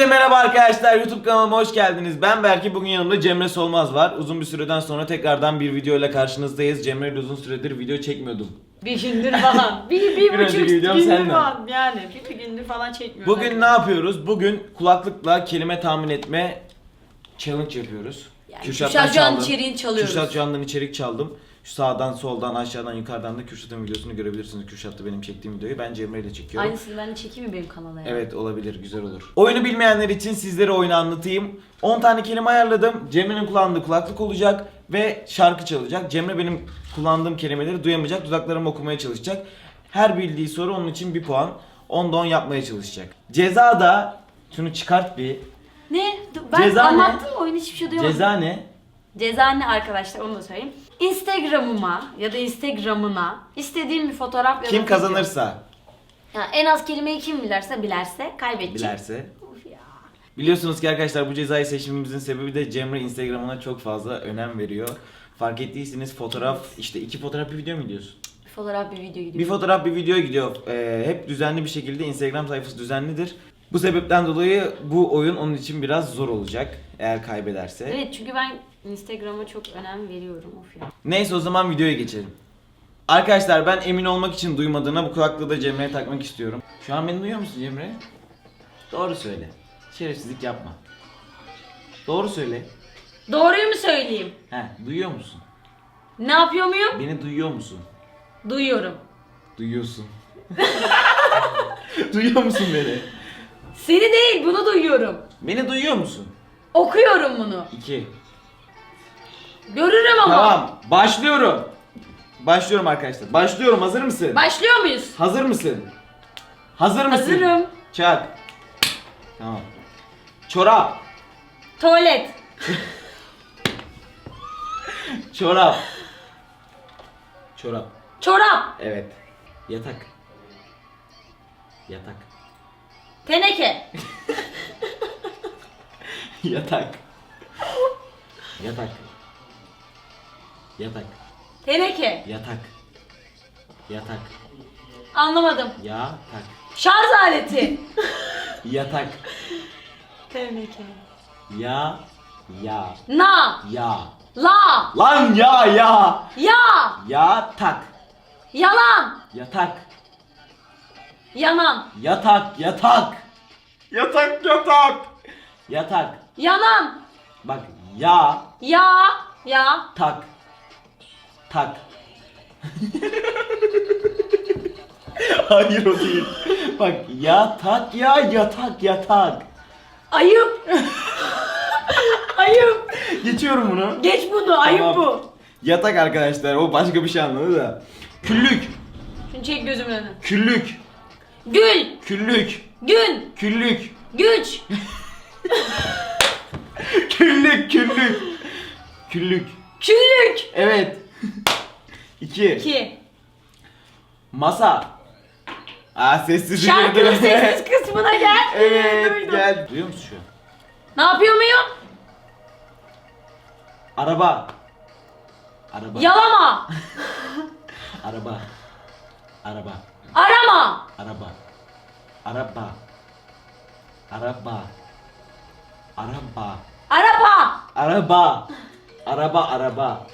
Hepinize merhaba arkadaşlar. YouTube kanalıma hoş geldiniz. Ben Berke. Bugün yanımda Cemre Solmaz var. Uzun bir süreden sonra tekrardan bir video ile karşınızdayız. Cemre ile uzun süredir video çekmiyordum. Bir gündür falan. Bir, bir Bir buçuk gündür falan. Yani bir, bir gündür falan çekmiyorum. Bugün ne yapıyoruz? Bugün kulaklıkla kelime tahmin etme challenge yapıyoruz. Yani Kürşat Can çaldım. içeriğini çalıyoruz. Kürşat Can'dan içerik çaldım. Şu sağdan, soldan, aşağıdan, yukarıdan da Kürşat'ın videosunu görebilirsiniz. Kürşat'ta benim çektiğim videoyu. Ben Cemre ile çekiyorum. Aynısını ben de çekeyim mi benim kanala ya? Evet olabilir güzel olur. Oyunu bilmeyenler için sizlere oyunu anlatayım. 10 tane kelime ayarladım. Cemre'nin kullandığı kulaklık olacak ve şarkı çalacak. Cemre benim kullandığım kelimeleri duyamayacak. Dudaklarımı okumaya çalışacak. Her bildiği soru onun için bir puan. 10'da 10 yapmaya çalışacak. Ceza da şunu çıkart bir. Ne? Ben Ceza ne? anlattım mı oyunu hiçbir şey duyamadım. Ceza ne? Ceza ne arkadaşlar onu da söyleyeyim. Instagram'ıma ya da Instagram'ına istediğim bir fotoğraf ya da Kim video. kazanırsa Yani en az kelimeyi kim bilerse bilerse kaybedecek. bilerse. Of ya. Biliyorsunuz ki arkadaşlar bu cezayı seçmemizin sebebi de Cemre Instagram'ına çok fazla önem veriyor. Fark ettiyseniz fotoğraf işte iki fotoğraf bir video mu diyorsun? Bir fotoğraf bir video gidiyor. Bir fotoğraf bir video gidiyor. Ee, hep düzenli bir şekilde Instagram sayfası düzenlidir. Bu sebepten dolayı bu oyun onun için biraz zor olacak eğer kaybederse. Evet çünkü ben Instagram'a çok önem veriyorum of ya. Neyse o zaman videoya geçelim. Arkadaşlar ben emin olmak için duymadığına bu kulaklığı da Cemre'ye takmak istiyorum. Şu an beni duyuyor musun Cemre? Doğru söyle. Şerefsizlik yapma. Doğru söyle. Doğruyu mu söyleyeyim? He, duyuyor musun? Ne yapıyor muyum? Beni duyuyor musun? Duyuyorum. Duyuyorsun. duyuyor musun beni? Seni değil bunu duyuyorum. Beni duyuyor musun? Okuyorum bunu. 2 Görürüm ama. Tamam, başlıyorum. Başlıyorum arkadaşlar. Başlıyorum. Hazır mısın? Başlıyor muyuz? Hazır mısın? Hazır mısın? Hazırım. Çak. Tamam. Çorap. Tuvalet. Çorap. Çorap. Çorap. Evet. Yatak. Yatak. Teneke. Yatak. Yatak. Yatak. Teneke. Yatak. Yatak. Anlamadım. Yatak. Şarj aleti. Yatak. Teneke. Ya. Ya. Na. Ya. La. Lan ya ya. Ya. Yatak. Yalan. Yatak. Yanan. Yatak. Yatak. Yatak yatak. Yatak. Yanan. Bak ya Ya. Ya. tak. Tak. Hayır o değil. Bak yatak ya yatak yatak. Ayıp. Ayıp. Geçiyorum bunu. Geç bunu. Ayıp Tamam. bu. Yatak arkadaşlar o başka bir şey anladı da. Küllük. Şunu çek gözümün önüne. Küllük. Gül. Küllük. Gün. Küllük. Güç. Küllük küllük. Küllük. Küllük. Evet. İki. 2. Masa. Aa sessiz Şarkının sessiz kısmına gel. Evet Duydum. gel. Duyuyor musun şu an? Ne yapıyor muyum? Araba. Araba. Yalama. Araba. Araba. Arama. Araba. Araba. Araba. Araba. Araba. Araba. Araba araba.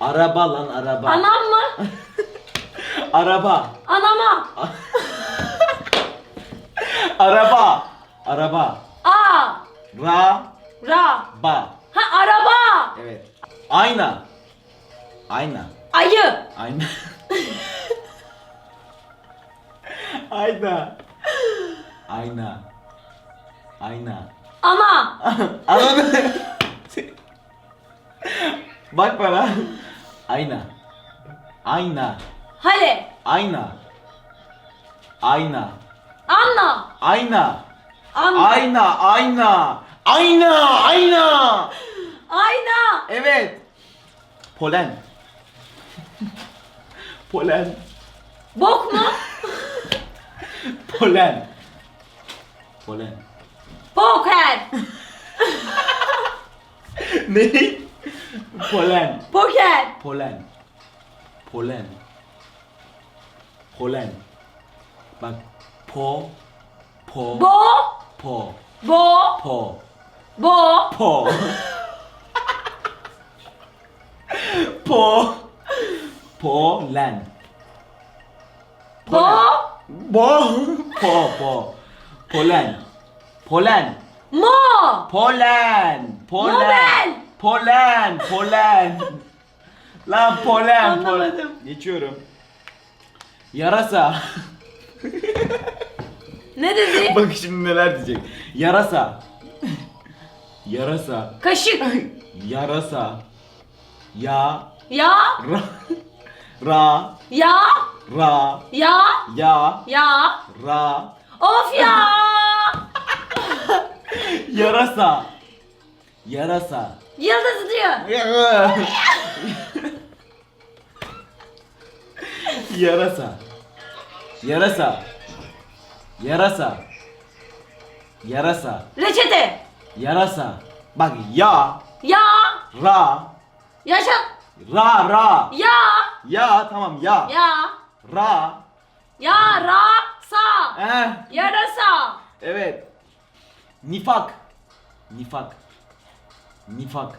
Araba lan araba. Anam mı? Araba. Anama. Araba. Araba. A. Ra. Ra. Ba. Ha araba. Evet. Ayna. Ayna. Ayı. Ayna. Ayna. Ayna. Ayna. Ana. Anladın Bak bana. Ayna. Ayna. Hale. Ayna. Ayna. Anna. Ayna. Anna. Ayna. Ayna. Ayna. Ayna. Ayna. Evet. Polen. Polen. Bok mu? Polen. Polen. Poker. ne? Polen. Poker. Polen. Polen. Polen. Bak. Po. Po. Bo. Po. Bo. Po. Bo. Po. po. Polen. Bo. Bo. Po. Po. Polen. Polen. Mo. Polen. Polen. Nobel. Polen. Polen. Lan polen. Anlamadım. Polen. Geçiyorum. Yarasa. Ne dedi? Bak şimdi neler diyecek. Yarasa. Yarasa. Kaşık. Yarasa. Ya. Ya. Ra. Ra. Ya. Ra. Ya. Ya. Ya. Ra. Of ya. Yarasa. Yarasa. Yıldız diyor. Yarasa. Yarasa. Yarasa. Yarasa. Reçete. Yarasa. Bak ya. Ya. Ra. Yaşa. Ra ra. Ya. Ya tamam ya. Ya. Ra. Ya. Ra. Sa. Eh. Yarasa. Evet. Nifak. Nifak. Nifak.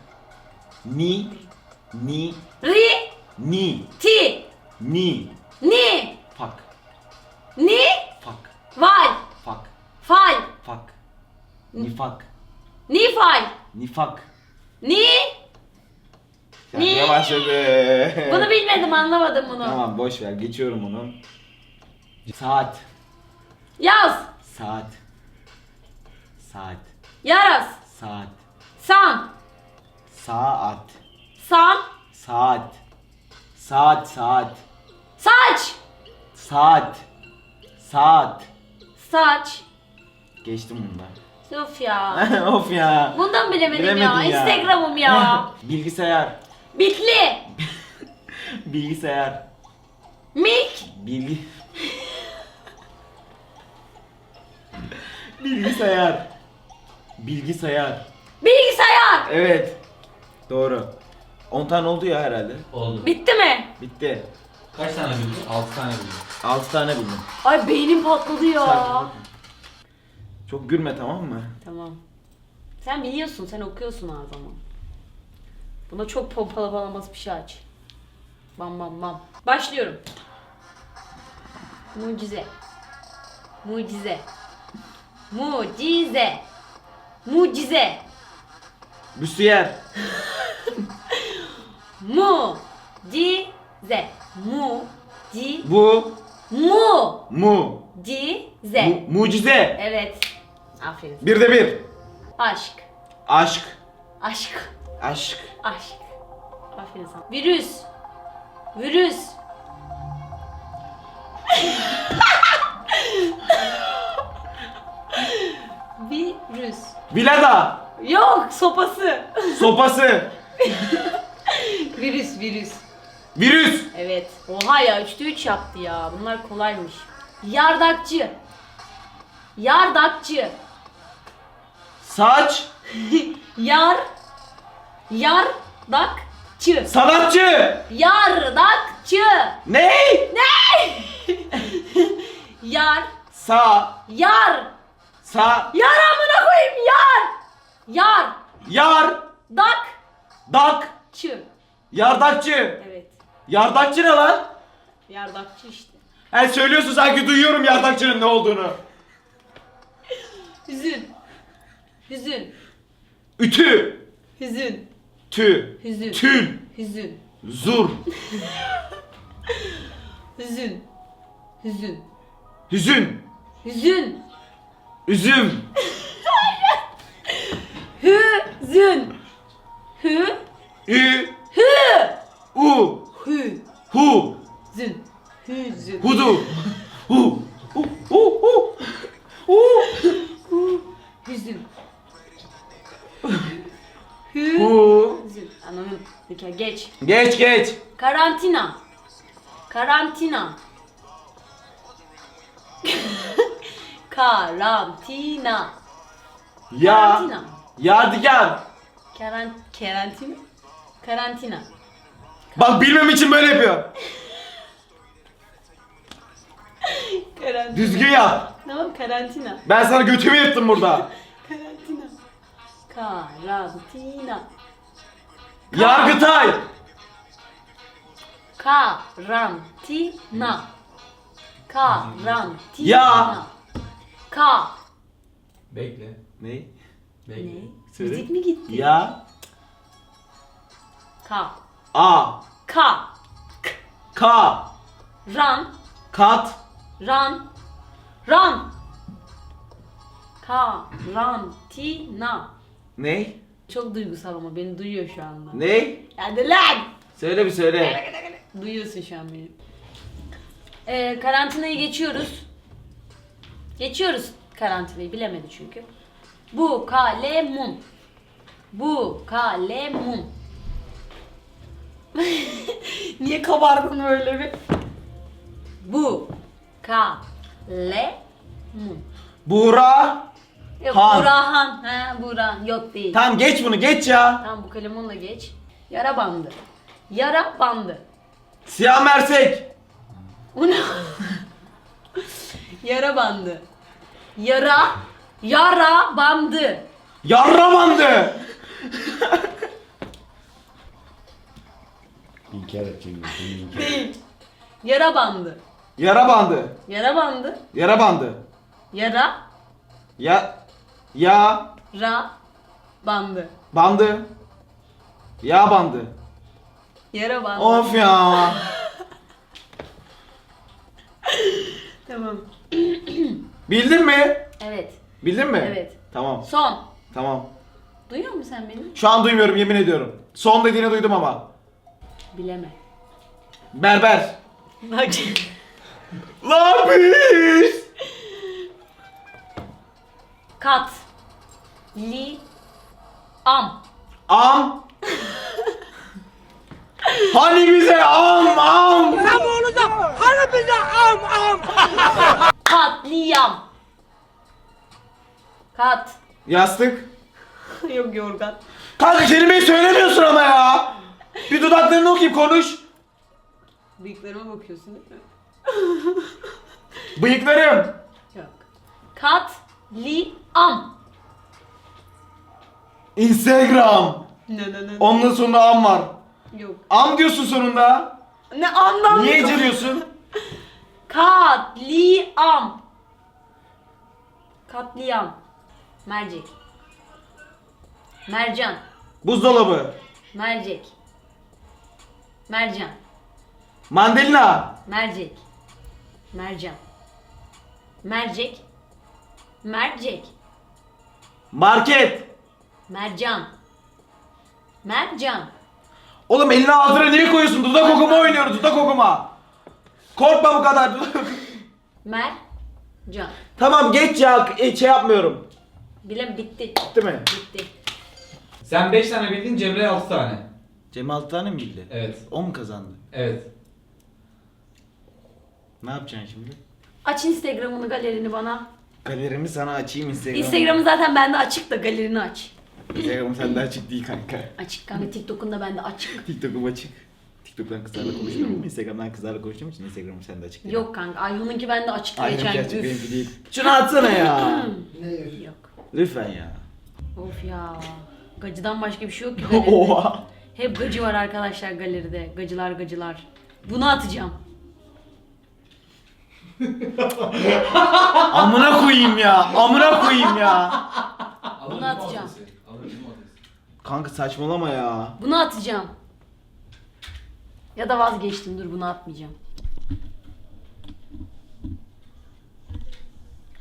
Ni. Ni. Ri. Ni. Ti. Ni. Ni. Fak. Ni. Fak. Val. Fak. Fal. Fak. Nifak. Ni fal. Nifak. Ni. Ni. Şarkıya başladı. Bunu bilmedim anlamadım bunu. Tamam boş ver geçiyorum onu. Saat. Yaz. Saat. Saat. Yaras. Saat. San. Saat. San. Saat. Saat saat. Saç. Saat. Saat. Saç. Geçtim bunda. Of ya. of ya. Bundan bilemedim ya. Ya. Instagram'ım ya. Bilgisayar. Bitli. Bilgisayar. Mik. Bilgi... Bilgisayar. Bilgisayar. Bilgisayar. Evet. Doğru. 10 tane oldu ya herhalde. Oldu. Bitti mi? Bitti. Kaç tane bildin? 6 tane bildin. 6 tane bildim. Ay beynim patladı ya. Çok gülme tamam mı? Tamam. Sen biliyorsun, sen okuyorsun her zaman. Buna çok pompalalamaz bir şey aç. Bam bam bam. Başlıyorum. Mucize. Mucize. Mucize. Mucize. Büstiyer. Mucize. Mu. Di. Bu. Mu. Mu. Dize. Mu mucize. Evet. Aferin. Bir de bir. Aşk. Aşk. Aşk. Aşk. Aşk. Aferin sana. Virüs. Virüs. Virüs. Vilada. Yok sopası. Sopası. virüs virüs. Virüs. Evet. Oha ya 3'te 3 yaptı ya. Bunlar kolaymış. Yardakçı. Yardakçı. Saç. Yar. Yardakçı. Sanatçı. Yardakçı. Ne? Yar. Sa. Yar. Sa. Yar amına koyayım yar. Yar. Yar. Dak. Dak. Çı. Yardakçı. Evet. Yardakçı ne lan? Yardakçı işte. He söylüyorsun sanki duyuyorum yardakçının ne olduğunu. Hüzün. Hüzün. Ütü. Hüzün. Tü. Hüzün. Tül. Hüzün. Zur. Hüzün. Hüzün. Hüzün. Hüzün. Üzüm. Hüzün. Hü. Ü. Hü. U. Hü. Hu. Zün. Hüzün. Hudu. Hu. Hu. Hu. Hu. Hu. Hüzün. Hü. Hu. Hüzün. Ananın nikah geç. Geç geç. Karantina. Karantina. Karantina. Ya. Karantina. Yadigar. Karan karantina. Karantina. Bak bilmem için böyle yapıyor. Karantina. Düzgün yap. Tamam karantina. Ben sana götümü yırttım burada. Karantina. Karantina. Yargıtay. Karantina. Karantina. Ya. Ka. Bekle. Ne? Ne? Söyle. Müzik mi gitti? Ya. Ka. A. Ka. Ka. Ran. Kat. Ran. Ran. Karantina. Ne? Çok duygusal ama beni duyuyor şu anda. Ne? Hadi lan. Söyle bir söyle. Duyuyorsun şu an beni. Ee, karantinayı geçiyoruz. Geçiyoruz karantinayı bilemedi çünkü. Bu kalemun. Bu kalemun. Niye kabardın öyle bir? Bu kalemun. Buğra. Yok Han. Burhan. Ha Burhan. Yok değil. Tamam geç bunu geç ya. Tamam bu kalemunla geç. Yara bandı. Yara bandı. Siyah mersek. Bu ne? Yara bandı. Yara. Yara bandı. Yarra bandı. İnkar edeceğim. şimdi inkar. Değil. Yara bandı. Yara bandı. Yara bandı. Yara bandı. Yara. Ya. Ya. Ra. Bandı. Bandı. Ya bandı. Yara bandı. Of ya. Tamam. Bildin mi? Evet. Bildin mi? Evet. Tamam. Son. Tamam. Duyuyor musun sen beni? Şu an duymuyorum yemin ediyorum. Son dediğini duydum ama. Bileme. Berber. Bak. Lapis. Kat. Li. Am. Am. hani bize am am. Katliam. Kat. Yastık. Yok yorgan. Kanka kelimeyi söylemiyorsun ama ya. Bir dudaklarını okuyup konuş. Bıyıklarıma bakıyorsun değil mi? Bıyıklarım. Yok. Katliam. Instagram. Ne ne ne. Onun sonunda am var. Yok. Am diyorsun sonunda. Ne anlam? Niye eceliyorsun? Katliam. Katliam. Mercek. Mercan. Buzdolabı. Mercek. Mercan. Mandalina. Mercek. Mercan. Mercek. Mercek. Market. Mercan. Mercan. Oğlum elini ağzına niye koyuyorsun? Dudak okuma oynuyoruz dudak okuma. Korkma bu kadar. Mercan. tamam geç ya e, şey yapmıyorum. Bile bitti. Değil mi? Bitti. Sen 5 tane bildin, Cemre 6 tane. Cem 6 tane mi bildi? Evet. O mu kazandı? Evet. Ne yapacaksın şimdi? Aç Instagram'ını galerini bana. Galerimi sana açayım Instagram. Instagram'ı zaten bende açık da galerini aç. Instagram sende açık değil kanka. Açık kanka TikTok'un da bende açık. TikTok'um açık. TikTok'tan kızlarla konuşuyorum ama Instagram'dan kızlarla konuştuğum için Instagram'ım sende açık değil. Yok kanka Ayhan'ınki bende açıktı Aynen geçen gerçek gün. benimki değil. Şunu atsana ya. Yok. Lütfen ya. Of ya. Gacıdan başka bir şey yok ki galeride. Oha. Hep gacı var arkadaşlar galeride. Gacılar gacılar. Bunu atacağım. Amına koyayım ya. Amına koyayım ya. Bunu atacağım. Kanka saçmalama ya. Bunu atacağım. Ya da vazgeçtim dur bunu atmayacağım.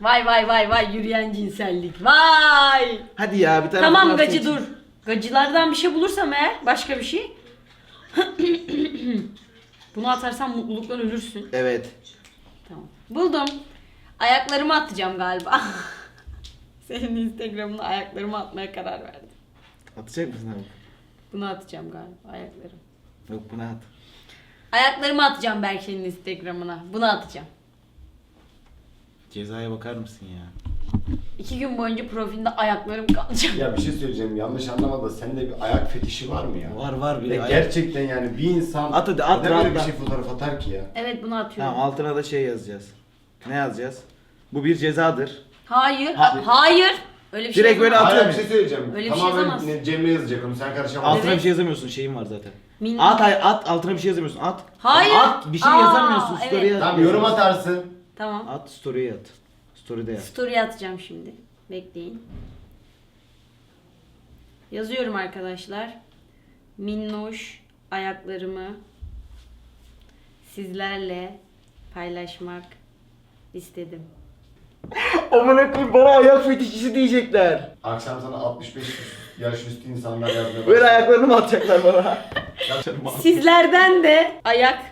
Vay vay vay vay yürüyen cinsellik. Vay. Hadi ya bir tane Tamam fotoğraf gacı seç. dur. Gacılardan bir şey bulursam eğer başka bir şey. Bunu atarsam mutluluktan ölürsün. Evet. Tamam. Buldum. Ayaklarımı atacağım galiba. Senin Instagram'ına ayaklarımı atmaya karar verdim. Atacak mısın abi? Bunu atacağım galiba ayaklarım. Yok bunu at. Ayaklarımı atacağım Berke'nin Instagram'ına. Bunu atacağım. Cezaya bakar mısın ya? İki gün boyunca profilinde ayaklarım kalacak. Ya bir şey söyleyeceğim yanlış anlama da sende bir ayak fetişi var mı ya? Var var bir Ve ayak- gerçekten yani bir insan At hadi, at, neden böyle at, bir at. şey fotoğraf atar ki ya? Evet bunu atıyorum. Tamam altına da şey yazacağız. Ne yazacağız? Bu bir cezadır. Hayır. Ha- Hayır. Öyle bir şey Direkt böyle yazamaz. atıyorum. Hayır bir şey söyleyeceğim. Öyle bir şey Tamamen yazamaz. ne- Cemre yazacak onu sen karışamazsın. Altına Evet. bir şey yazamıyorsun. Şeyim var zaten. Min- At ay- at altına bir şey yazamıyorsun. At. Hayır. At bir şey Aa, yazamıyorsun. evet. Story'e at. Tamam yorum atarsın. Tamam. At story'e at. Story'de yaz. Story atacağım şimdi. Bekleyin. Yazıyorum arkadaşlar. Minnoş ayaklarımı sizlerle paylaşmak istedim. Amına koyayım bana ayak fetişçisi diyecekler. Akşam sana 65 yaş üstü insanlar yazmaya Böyle başlar. ayaklarını mı atacaklar bana? Sizlerden de ayak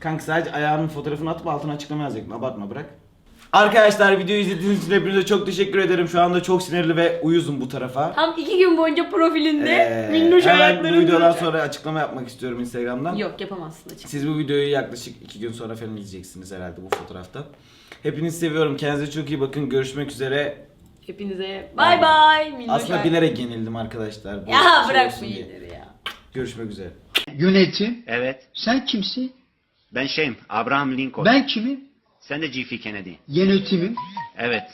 Kanka sadece ayağının fotoğrafını atıp altına açıklama yazacaktın. Abartma bırak. Arkadaşlar videoyu izlediğiniz için hepinize çok teşekkür ederim. Şu anda çok sinirli ve uyuzum bu tarafa. tam iki gün boyunca profilinde Ee, minnoş hemen bu ayaklarım videodan duracak. sonra açıklama yapmak istiyorum Instagram'dan. Yok yapamazsın açık. Siz bu videoyu yaklaşık iki gün sonra falan izleyeceksiniz herhalde bu fotoğrafta. Hepinizi seviyorum. Kendinize çok iyi bakın. Görüşmek üzere. Hepinize bay bay minnoş Aslında ayak- bilerek yenildim arkadaşlar. Bu Ya şey bırak bu ya. Görüşmek üzere. Yönetim. Evet. Sen kimsin? Ben şeyim. Abraham Lincoln. Ben kimim? Sen de G.F. Kennedy. Yönetimim. Evet.